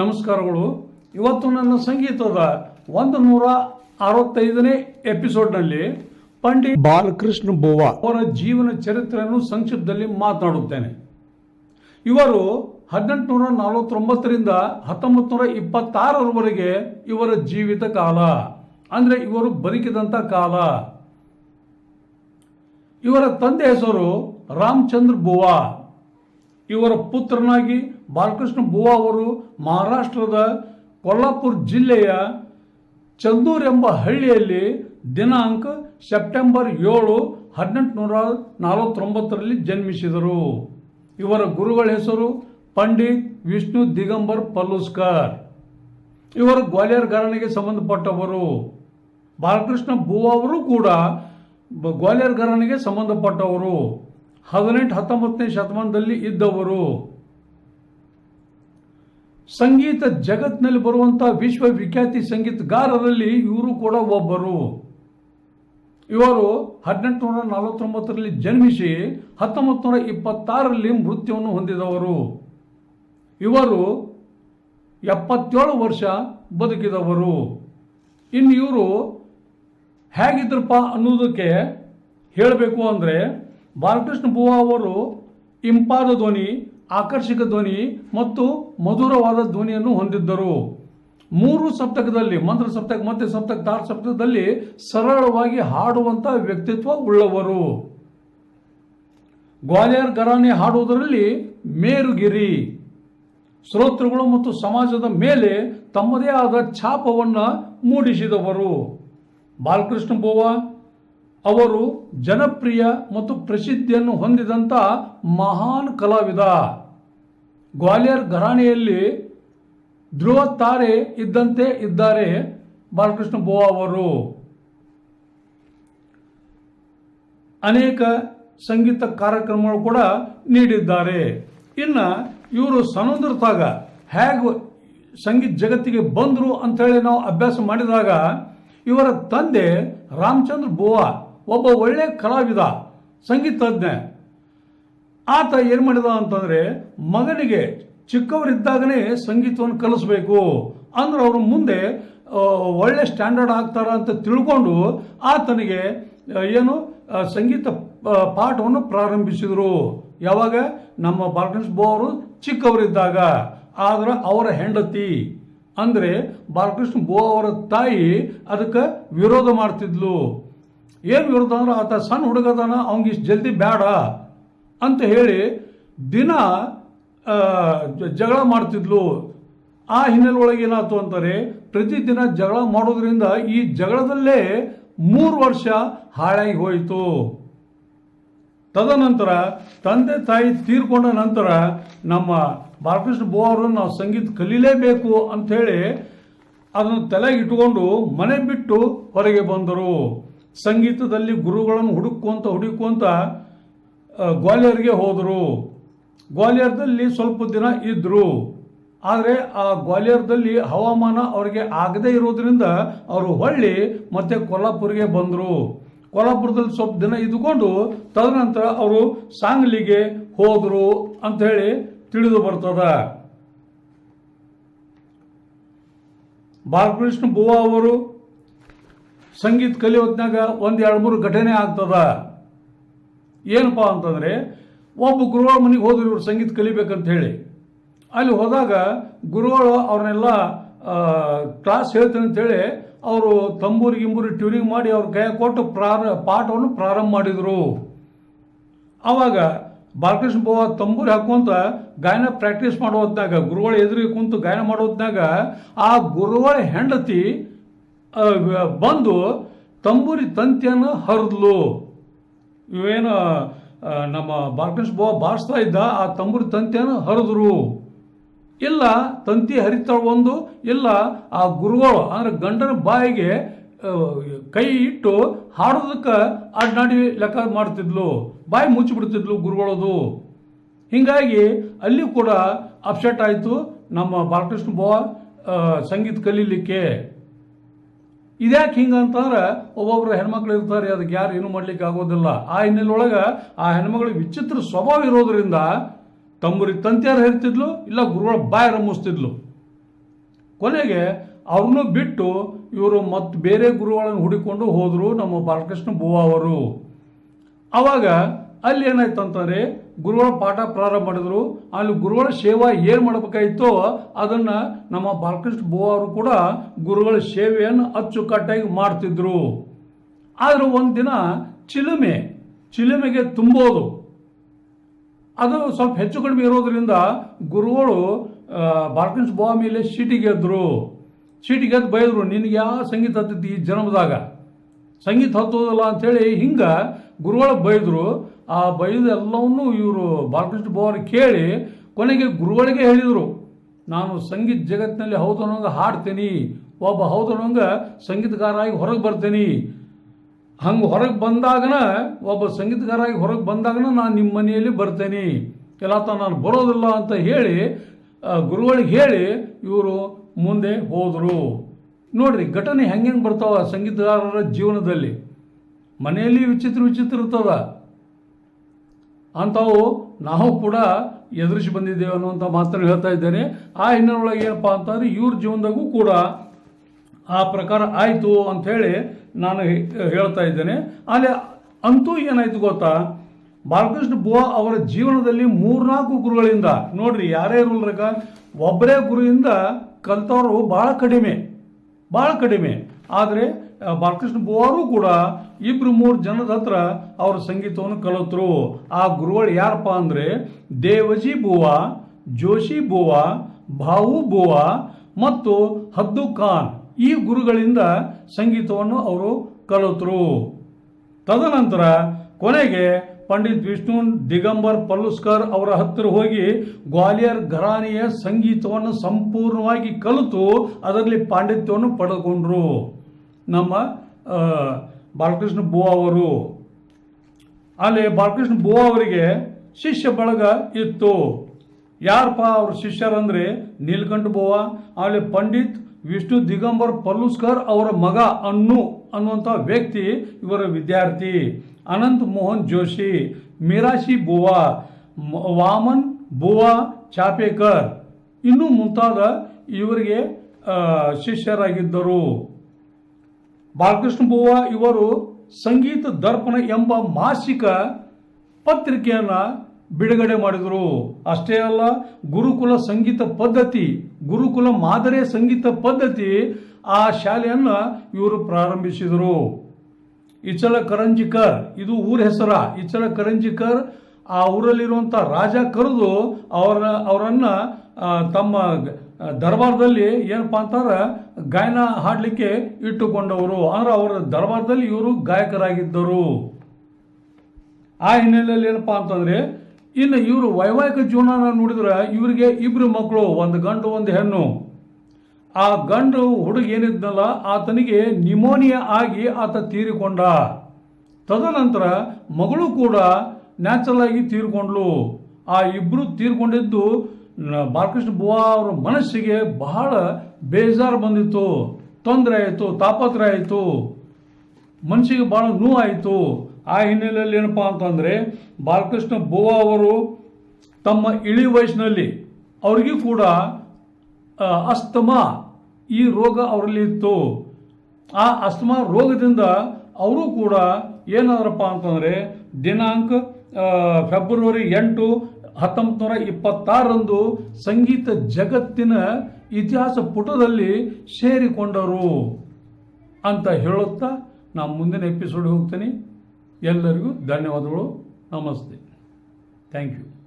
ನಮಸ್ಕಾರಗಳು. ಇವತ್ತು ನನ್ನ ಸಂಗೀತದ ಒಂದು ನೂರ ಅರವತ್ತೈದನೇ ಎಪಿಸೋಡ್ನಲ್ಲಿ ಪಂಡಿತ್ ಬಾಲಕೃಷ್ಣ ಬೋವಾ ಅವರ ಜೀವನ ಚರಿತ್ರೆಯನ್ನು ಸಂಕ್ಷಿಪ್ತದಲ್ಲಿ ಮಾತನಾಡುತ್ತೇನೆ ಇವರು ಹದಿನೆಂಟುನೂರ ನಲವತ್ತೊಂಬತ್ತರಿಂದ ಹತ್ತೊಂಬತ್ತು ನೂರ ಇಪ್ಪತ್ತಾರರವರೆಗೆ ಇವರ ಜೀವಿತ ಕಾಲ ಅಂದರೆ ಇವರು ಬದುಕಿದಂಥ ಕಾಲ. ಇವರ ತಂದೆ ಹೆಸರು ರಾಮಚಂದ್ರ ಬುವಾ. ಇವರ ಪುತ್ರನಾಗಿ ಬಾಲಕೃಷ್ಣ ಬುವಾ ಅವರು ಮಹಾರಾಷ್ಟ್ರದ ಕೊಲ್ಲಾಪುರ ಜಿಲ್ಲೆಯ ಚಂದೂರ್ ಎಂಬ ಹಳ್ಳಿಯಲ್ಲಿ ದಿನಾಂಕ ಸೆಪ್ಟೆಂಬರ್ ಏಳು ಹದಿನೆಂಟುನೂರ ನಲವತ್ತೊಂಬತ್ತರಲ್ಲಿ ಜನ್ಮಿಸಿದರು. ಇವರ ಗುರುಗಳ ಹೆಸರು ಪಂಡಿತ್ ವಿಷ್ಣು ದಿಗಂಬರ್ ಪಲ್ಲುಸ್ಕರ್. ಇವರು ಗ್ವಾಲಿಯರ್ ಘರಾಣೆಗೆ ಸಂಬಂಧಪಟ್ಟವರು. ಬಾಲಕೃಷ್ಣ ಬುವಾ ಅವರು ಕೂಡ ಗ್ವಾಲಿಯರ್ ಘರಾಣೆಗೆ ಸಂಬಂಧಪಟ್ಟವರು. ಹದಿನೆಂಟು ಹತ್ತೊಂಬತ್ತನೇ ಶತಮಾನದಲ್ಲಿ ಇದ್ದವರು. ಸಂಗೀತ ಜಗತ್ತಿನಲ್ಲಿ ಬರುವಂತಹ ವಿಶ್ವವಿಖ್ಯಾತಿ ಸಂಗೀತಗಾರರಲ್ಲಿ ಇವರು ಕೂಡ ಒಬ್ಬರು. ಇವರು ಹದಿನೆಂಟುನೂರ ನಲವತ್ತೊಂಬತ್ತರಲ್ಲಿ ಜನ್ಮಿಸಿ ಹತ್ತೊಂಬತ್ತು ನೂರ ಇಪ್ಪತ್ತಾರರಲ್ಲಿ ಮೃತ್ಯುವನ್ನು ಹೊಂದಿದವರು. ಇವರು ಎಪ್ಪತ್ತೇಳು ವರ್ಷ ಬದುಕಿದವರು. ಇನ್ನು ಇವರು ಹೇಗಿದ್ರಪ್ಪ ಅನ್ನೋದಕ್ಕೆ ಹೇಳಬೇಕು ಅಂದರೆ ಬಾಲಕೃಷ್ಣ ಬುವಾ ಅವರು ಇಂಪಾದ ಧ್ವನಿ, ಆಕರ್ಷಕ ಧ್ವನಿ ಮತ್ತು ಮಧುರವಾದ ಧ್ವನಿಯನ್ನು ಹೊಂದಿದ್ದರು. ಮೂರು ಸಪ್ತಕದಲ್ಲಿ, ಮಂತ್ರ ಸಪ್ತಕ ಮತ್ತೆ ಸಪ್ತಕ ತಾರ ಸಪ್ತಕದಲ್ಲಿ ಸರಳವಾಗಿ ಹಾಡುವಂಥ ವ್ಯಕ್ತಿತ್ವ ಉಳ್ಳವರು. ಗ್ವಾಲಿಯರ್ ಘರಾಣೆ ಹಾಡುವುದರಲ್ಲಿ ಮೇರುಗಿರಿ. ಶ್ರೋತೃಗಳು ಮತ್ತು ಸಮಾಜದ ಮೇಲೆ ತಮ್ಮದೇ ಆದ ಛಾಪವನ್ನು ಮೂಡಿಸಿದವರು. ಬಾಲಕೃಷ್ಣ ಬೋವಾ ಅವರು ಜನಪ್ರಿಯ ಮತ್ತು ಪ್ರಸಿದ್ಧಿಯನ್ನು ಹೊಂದಿದಂಥ ಮಹಾನ್ ಕಲಾವಿದ. ಗ್ವಾಲಿಯರ್ ಘರಾಣೆಯಲ್ಲಿ ಧ್ರುವ ತಾರೆ ಇದ್ದಂತೆ ಇದ್ದಾರೆ ಬಾಲಕೃಷ್ಣ ಬೋವಾ ಅವರು. ಅನೇಕ ಸಂಗೀತ ಕಾರ್ಯಕ್ರಮಗಳು ಕೂಡ ನೀಡಿದ್ದಾರೆ. ಇನ್ನು ಇವರು ಸಣ್ಣದಿರ್ತಾಗ ಹೇಗೆ ಸಂಗೀತ ಜಗತ್ತಿಗೆ ಬಂದರು ಅಂತೇಳಿ ನಾವು ಅಭ್ಯಾಸ ಮಾಡಿದಾಗ ಇವರ ತಂದೆ ರಾಮಚಂದ್ರ ಬೋವಾ ಒಬ್ಬ ಒಳ್ಳೆಯ ಕಲಾವಿದ, ಸಂಗೀತಜ್ಞ. ಆತ ಏನು ಮಾಡಿದ ಅಂತಂದರೆ, ಮಗನಿಗೆ ಚಿಕ್ಕವರಿದ್ದಾಗಲೇ ಸಂಗೀತವನ್ನು ಕಲಿಸ್ಬೇಕು ಅಂದ್ರೆ ಅವರು ಮುಂದೆ ಒಳ್ಳೆ ಸ್ಟ್ಯಾಂಡರ್ಡ್ ಆಗ್ತಾರ ಅಂತ ತಿಳ್ಕೊಂಡು ಆತನಿಗೆ ಏನು ಸಂಗೀತ ಪಾಠವನ್ನು ಪ್ರಾರಂಭಿಸಿದರು. ಯಾವಾಗ? ನಮ್ಮ ಬಾಲಕೃಷ್ಣ ಅವರು ಚಿಕ್ಕವರಿದ್ದಾಗ. ಆದರೆ ಅವರ ಹೆಂಡತಿ. ಅಂದರೆ ಬಾಲಕೃಷ್ಣ ಬೋ ಅವರ ತಾಯಿ ಅದಕ್ಕೆ ವಿರೋಧ ಮಾಡ್ತಿದ್ಲು. ಏನು ವಿರುದ್ಧ ಅಂದ್ರೆ ಆತ ಸಣ್ಣ ಹುಡುಗದಾನ ಅವ್ನಿಗೆ ಇಷ್ಟು ಜಲ್ದಿ ಬೇಡ ಅಂತ ಹೇಳಿ ದಿನ ಜಗಳ ಮಾಡ್ತಿದ್ಲು. ಆ ಹಿನ್ನೆಲೆ ಒಳಗೆ ಏನಾಯ್ತು ಅಂತಾರೆ, ಪ್ರತಿದಿನ ಜಗಳ ಮಾಡೋದ್ರಿಂದ ಈ ಜಗಳದಲ್ಲೇ ಮೂರು ವರ್ಷ ಹಾಳಾಗಿ ಹೋಯಿತು. ತದನಂತರ ತಂದೆ ತಾಯಿ ತೀರ್ಕೊಂಡ ನಂತರ ನಮ್ಮ ಬಾಲಕೃಷ್ಣ ಬೋ ಅವರು ನಾವು ಸಂಗೀತ ಕಲೀಲೇಬೇಕು ಅಂಥೇಳಿ ಅದನ್ನು ತಲೆಗೆ ಇಟ್ಟುಕೊಂಡು ಮನೆ ಬಿಟ್ಟು ಹೊರಗೆ ಬಂದರು. ಸಂಗೀತದಲ್ಲಿ ಗುರುಗಳನ್ನು ಹುಡುಕುವಂತ ಹುಡುಕುವಂತ ಗ್ವಾಲಿಯರ್ಗೆ ಹೋದರು. ಗ್ವಾಲಿಯರ್ದಲ್ಲಿ ಸ್ವಲ್ಪ ದಿನ ಇದ್ದರು ಆದರೆ ಆ ಗ್ವಾಲಿಯರ್ದಲ್ಲಿ ಹವಾಮಾನ ಅವರಿಗೆ ಆಗದೇ ಇರೋದರಿಂದ ಅವರು ಹೊಳ್ಳಿ ಮತ್ತೆ ಕೊಲ್ಲಾಪುರಿಗೆ ಬಂದರು. ಕೊಲ್ಲಾಪುರದಲ್ಲಿ ಸ್ವಲ್ಪ ದಿನ ಇದ್ದುಕೊಂಡು ತದನಂತರ ಅವರು ಸಾಂಗ್ಲಿಗೆ ಹೋದರು ಹೇಳಿ ತಿಳಿದು ಬರ್ತದ. ಬಾಲಕೃಷ್ಣ ಬುವಾ ಅವರು ಸಂಗೀತ ಕಲಿಯೋತ್ನಾಗ ಒಂದು ಎರಡು ಮೂರು ಘಟನೆ ಆಗ್ತದ. ಏನಪ್ಪ ಅಂತಂದರೆ, ಒಬ್ಬ ಗುರುಗಳ ಮನೆಗೆ ಹೋದ್ರು ಇವರು ಸಂಗೀತ ಕಲಿಬೇಕಂತ ಹೇಳಿ. ಅಲ್ಲಿ ಹೋದಾಗ ಗುರುಗಳು ಅವ್ರನ್ನೆಲ್ಲ ಕ್ಲಾಸ್ ಹೇಳ್ತೀನಿ ಅಂತೇಳಿ ಅವರು ತಂಬೂರಿ ಗಿಂಬೂರಿ ಟ್ಯೂನಿಂಗ್ ಮಾಡಿ ಅವ್ರ ಕೈ ಕೊಟ್ಟು ಪ್ರಾರ, ಪಾಠವನ್ನು ಪ್ರಾರಂಭ ಮಾಡಿದರು. ಆವಾಗ ಬಾಲಕೃಷ್ಣ ಬೋವ ತಂಬೂರಿ ಹಾಕೊಂತ ಗಾಯನ ಪ್ರಾಕ್ಟೀಸ್ ಮಾಡೋ ಹೊತ್ನಾಗ ಗುರುಗಳ ಎದುರಿಗೆ ಕುಂತು ಗಾಯನ ಮಾಡೋ ಆ ಗುರುಗಳ ಹೆಂಡತಿ ಬಂದು ತಂಬೂರಿ ತಂತಿಯನ್ನು ಹರಿದ್ಲು. ಇವೇನು ನಮ್ಮ ಬಾಲಕೃಷ್ಣ ಬೋ ಬಾರಿಸ್ತಾ ಇದ್ದ ಆ ತಂಬೂರಿ ತಂತಿಯನ್ನು ಹರಿದ್ರು. ಇಲ್ಲ, ತಂತಿ ಹರಿತಾಳೆ ಒಂದು ಇಲ್ಲ, ಆ ಗುರುಗಳು, ಅಂದರೆ ಗಂಡನ ಬಾಯಿಗೆ ಕೈ ಇಟ್ಟು ಹಾಡೋದಕ್ಕೆ ಅಡ್ಡಾಡಿ ಲೆಕ್ಕ ಮಾಡ್ತಿದ್ಲು. ಬಾಯಿ ಮುಚ್ಚಿಬಿಡ್ತಿದ್ಲು ಗುರುಗಳದು. ಹೀಗಾಗಿ ಅಲ್ಲಿ ಕೂಡ ಅಪ್ಸೆಟ್ ಆಯಿತು ನಮ್ಮ ಬಾಲಕೃಷ್ಣ ಬೋ ಸಂಗೀತ ಕಲೀಲಿಕ್ಕೆ. ಇದ್ಯಾಕೆ ಹಿಂಗಂತಂದ್ರೆ ಒಬ್ಬೊಬ್ರು ಹೆಣ್ಮಕ್ಳು ಇರ್ತಾರೆ, ಅದಕ್ಕೆ ಯಾರು ಏನು ಮಾಡ್ಲಿಕ್ಕೆ ಆಗೋದಿಲ್ಲ. ಆ ಹಿನ್ನೆಲೆಯೊಳಗೆ ಆ ಹೆಣ್ಮಗಳಿಗೆ ವಿಚಿತ್ರ ಸ್ವಭಾವ ಇರೋದ್ರಿಂದ ತಂಬುರಿ ತಂತಿಯಾರು ಹೇಳ್ತಿದ್ಲು ಇಲ್ಲ ಗುರುಗಳ ಬಾಯಿ ರಮ್ಮಿಸ್ತಿದ್ಲು ಕೊನೆಗೆ ಅವ್ರನ್ನೂ ಬಿಟ್ಟು ಇವರು ಮತ್ತು ಬೇರೆ ಗುರುಗಳನ್ನು ಹುಡುಕೊಂಡು ಹೋದರು ನಮ್ಮ ಬಾಲಕೃಷ್ಣ ಬುವ ಅವರು. ಅವಾಗ ಅಲ್ಲಿ ಏನಾಯ್ತು ಅಂತಂದರೆ ಗುರುಗಳ ಪಾಠ ಪ್ರಾರಂಭ ಮಾಡಿದ್ರು. ಅಲ್ಲಿ ಗುರುಗಳ ಸೇವಾ ಏನು ಮಾಡಬೇಕಾಯಿತೋ ಅದನ್ನ ನಮ್ಮ ಬಾಲಕೃಷ್ಣ ಬೋ ಅವರು ಕೂಡ ಗುರುಗಳ ಸೇವೆಯನ್ನು ಅಚ್ಚುಕಟ್ಟಾಗಿ ಮಾಡ್ತಿದ್ರು. ಆದ್ರೆ ದಿನ ಚಿಲುಮೆ, ಚಿಲುಮೆಗೆ ತುಂಬೋದು. ಅದು ಸ್ವಲ್ಪ ಹೆಚ್ಚು ಕಡಿಮೆ ಇರೋದ್ರಿಂದ ಗುರುಗಳು ಬಾಲಕೃಷ್ಣ ಬೋ ಮೇಲೆ ಸಿಟಿಗೆದ್ರು ಎದ್ರು ಸಿಟಿ ಎದ್ದು ಬೈದ್ರು, ನಿನಗೆ ಯಾವ ಸಂಗೀತ ಹತ್ತಿತ್ತು ಈ ಜನ್ಮದಾಗ? ಸಂಗೀತ ಹತ್ತೋದಲ್ಲ ಅಂಥೇಳಿ ಹಿಂಗೆ ಗುರುಗಳ ಬೈದರು. ಆ ಬೈದು ಎಲ್ಲವನ್ನೂ ಇವರು ಬಾಲಕೃಷ್ಣ ಬೋರ್ ಕೇಳಿ ಕೊನೆಗೆ ಗುರುಗಳಿಗೆ ಹೇಳಿದರು, ನಾನು ಸಂಗೀತ ಜಗತ್ತಿನಲ್ಲಿ ಹೌದನಂಗೆ ಹಾಡ್ತೀನಿ, ಒಬ್ಬ ಹೌದನಂಗೆ ಸಂಗೀತಗಾರಾಗಿ ಹೊರಗೆ ಬರ್ತೀನಿ. ಹಂಗೆ ಹೊರಗೆ ಬಂದಾಗನ ಒಬ್ಬ ಸಂಗೀತಗಾರಾಗಿ ಹೊರಗೆ ಬಂದಾಗನ ನಾನು ನಿಮ್ಮ ಮನೆಯಲ್ಲಿ ಬರ್ತೇನೆ. ಎಲ್ಲ ನಾನು ಬರೋದಿಲ್ಲ ಅಂತ ಹೇಳಿ ಗುರುಗಳಿಗೆ ಹೇಳಿ ಇವರು ಮುಂದೆ ಹೋದರು. ನೋಡಿರಿ ಘಟನೆ ಹೆಂಗೆ ಹೆಂಗೆ ಬರ್ತಾವ ಸಂಗೀತಗಾರರ ಜೀವನದಲ್ಲಿ? ಮನೆಯಲ್ಲಿ ವಿಚಿತ್ರ ವಿಚಿತ್ರ ಇರ್ತದ. ಅಂಥವು ನಾವು ಕೂಡ ಎದುರಿಸಿ ಬಂದಿದ್ದೇವೆ ಅನ್ನುವಂಥ ಮಾತನ್ನು ಹೇಳ್ತಾ ಇದ್ದೇನೆ. ಆ ಹಿನ್ನೆಲೆಯೊಳಗೆ ಏನಪ್ಪ ಅಂತಂದ್ರೆ ಇವ್ರ ಜೀವನದಾಗೂ ಕೂಡ ಆ ಪ್ರಕಾರ ಆಯಿತು ಅಂಥೇಳಿ ನಾನು ಹೇಳ್ತಾ ಇದ್ದೇನೆ. ಅಲ್ಲಿ ಅಂತೂ ಏನಾಯ್ತು ಗೊತ್ತಾ? ಬಾಲಕೃಷ್ಣ ಬುವ ಅವರ ಜೀವನದಲ್ಲಿ ಮೂರ್ನಾಲ್ಕು ಗುರುಗಳಿಂದ, ನೋಡ್ರಿ ಯಾರೇ ಇರಲ್ರಗ ಒಬ್ಬರೇ ಗುರುವಿಂದ ಕಲ್ತವರು ಭಾಳ ಕಡಿಮೆ ಭಾಳ ಕಡಿಮೆ. ಆದರೆ ಬಾಲಕೃಷ್ಣ ಬುವಾರು ಕೂಡ ಇಬ್ರು ಮೂರು ಜನದ ಹತ್ರ ಅವ್ರ ಸಂಗೀತವನ್ನು ಕಲಿತರು. ಆ ಗುರುಗಳು ಯಾರಪ್ಪ ಅಂದರೆ ದೇವಜಿ ಬುವಾ, ಜೋಶಿ ಬುವ, ಭಾವು ಬುವಾ ಮತ್ತು ಹದ್ದು ಖಾನ್ ಈ ಗುರುಗಳಿಂದ ಸಂಗೀತವನ್ನು ಅವರು ಕಲಿತರು. ತದನಂತರ ಕೊನೆಗೆ ಪಂಡಿತ್ ವಿಷ್ಣು ದಿಗಂಬರ್ ಪಲ್ಲುಸ್ಕರ್ ಅವರ ಹತ್ತಿರ ಹೋಗಿ ಗ್ವಾಲಿಯರ್ ಘರಾನೆಯ ಸಂಗೀತವನ್ನು ಸಂಪೂರ್ಣವಾಗಿ ಕಲಿತು ಅದರಲ್ಲಿ ಪಾಂಡಿತ್ಯವನ್ನು ಪಡೆದುಕೊಂಡ್ರು. ನಮ್ಮ ಬಾಲಕೃಷ್ಣ ಬೋ ಅವರು. ಅಲ್ಲಿ ಬಾಲಕೃಷ್ಣ ಬೋ ಅವರಿಗೆ ಶಿಷ್ಯ ಬಳಗ ಇತ್ತು. ಯಾರಪ್ಪ ಅವ್ರ ಶಿಷ್ಯರಂದ್ರೆ ನೀಲಕಂಠ ಬೋವ ಅಲ್ಲಿ ಪಂಡಿತ್ ವಿಷ್ಣು ದಿಗಂಬರ್ ಪಲ್ಲುಸ್ಕರ್ ಅವರ ಮಗ ಅನ್ನು ಅನ್ನುವಂಥ ವ್ಯಕ್ತಿ ಇವರ ವಿದ್ಯಾರ್ಥಿ. ಅನಂತ್ ಮೋಹನ್ ಜೋಶಿ, ಮೀರಾಶಿ ಬುವ ವಾಮನ್ ಬುವ ಚಾಪೇಕರ್. ಇನ್ನೂ ಮುಂತಾದ ಇವರಿಗೆ ಶಿಷ್ಯರಾಗಿದ್ದರು. ಬಾಲಕೃಷ್ಣ ಬುವ್ವ ಇವರು ಸಂಗೀತ ದರ್ಪಣ ಎಂಬ ಮಾಸಿಕ ಪತ್ರಿಕೆಯನ್ನು ಬಿಡುಗಡೆ ಮಾಡಿದರು. ಅಷ್ಟೇ ಅಲ್ಲ, ಗುರುಕುಲ ಸಂಗೀತ ಪದ್ಧತಿ, ಗುರುಕುಲ ಮಾದರಿ ಸಂಗೀತ ಪದ್ಧತಿ ಆ ಶಾಲೆಯನ್ನು ಇವರು ಪ್ರಾರಂಭಿಸಿದರು. ಇಚಲ ಕರಂಜಿಕರ್, ಇದು ಊರ ಹೆಸರ. ಇಚಲ ಕರಂಜಿಕರ್, ಆ ಊರಲ್ಲಿರುವಂಥ ರಾಜ ಕರೆದು ಅವರ ಅವರನ್ನು ತಮ್ಮ ದರ್ಬಾರದಲ್ಲಿ ಏನಪ್ಪ ಅಂತಂದ್ರೆ ಗಾಯನ ಹಾಡಲಿಕ್ಕೆ ಇಟ್ಟುಕೊಂಡವರು. ಅಂದ್ರೆ ಅವರ ದರ್ಬಾರದಲ್ಲಿ ಇವರು ಗಾಯಕರಾಗಿದ್ದರು. ಆ ಹಿನ್ನೆಲೆಯಲ್ಲಿ ಏನಪ್ಪಾ ಅಂತಂದರೆ, ಇನ್ನು ಇವರು ವೈವಾಹಿಕ ಜೀವನ ನೋಡಿದ್ರೆ ಇವರಿಗೆ ಇಬ್ಬರು ಮಕ್ಕಳು ಒಂದು ಗಂಡು, ಒಂದು ಹೆಣ್ಣು. ಆ ಗಂಡು ಹುಡುಗ ಏನಿದ್ನಲ್ಲ, ಆತನಿಗೆ ನಿಮೋನಿಯಾ ಆಗಿ ಆತ ತೀರಿಕೊಂಡ. ತದನಂತರ ಮಗಳು ಕೂಡ ನ್ಯಾಚುರಲ್ ಆಗಿ ತೀರ್ಕೊಂಡ್ಲು ಆ ಇಬ್ರು ತೀರ್ಕೊಂಡಿದ್ದು ಬಾಲಕೃಷ್ಣ ಬುವಾ ಅವರ ಮನಸ್ಸಿಗೆ ಬಹಳ ಬೇಜಾರು ಬಂದಿತ್ತು. ತೊಂದರೆ ಆಯಿತು, ತಾಪತ್ರ ಆಯಿತು. ಮನಸ್ಸಿಗೆ ಭಾಳ ನೋವಾಯಿತು. ಆ ಹಿನ್ನೆಲೆಯಲ್ಲಿ ಏನಪ್ಪಾ ಅಂತಂದರೆ ಬಾಲಕೃಷ್ಣ ಬುವಾ ಅವರು ತಮ್ಮ ಇಳಿ ವಯಸ್ಸಿನಲ್ಲಿ ಅವರಿಗೂ ಕೂಡ ಅಸ್ತಮ ಈ ರೋಗ ಅವರಲ್ಲಿ ಇತ್ತು. ಆ ಅಸ್ತಮಾ ರೋಗದಿಂದ ಅವರು ಕೂಡ ಏನಾದ್ರಪ್ಪ ಅಂತಂದರೆ ದಿನಾಂಕ ಫೆಬ್ರವರಿ ಎಂಟು ಹತ್ತೊಂಬತ್ತು ನೂರ ಇಪ್ಪತ್ತಾರರಂದು ಸಂಗೀತ ಜಗತ್ತಿನ ಇತಿಹಾಸ ಪುಟದಲ್ಲಿ ಸೇರಿಕೊಂಡರು ಅಂತ ಹೇಳುತ್ತಾ ನಾನು ಮುಂದಿನ ಎಪಿಸೋಡ್ ಹೋಗ್ತೀನಿ. ಎಲ್ಲರಿಗೂ ಧನ್ಯವಾದಗಳು. ನಮಸ್ತೆ. Thank you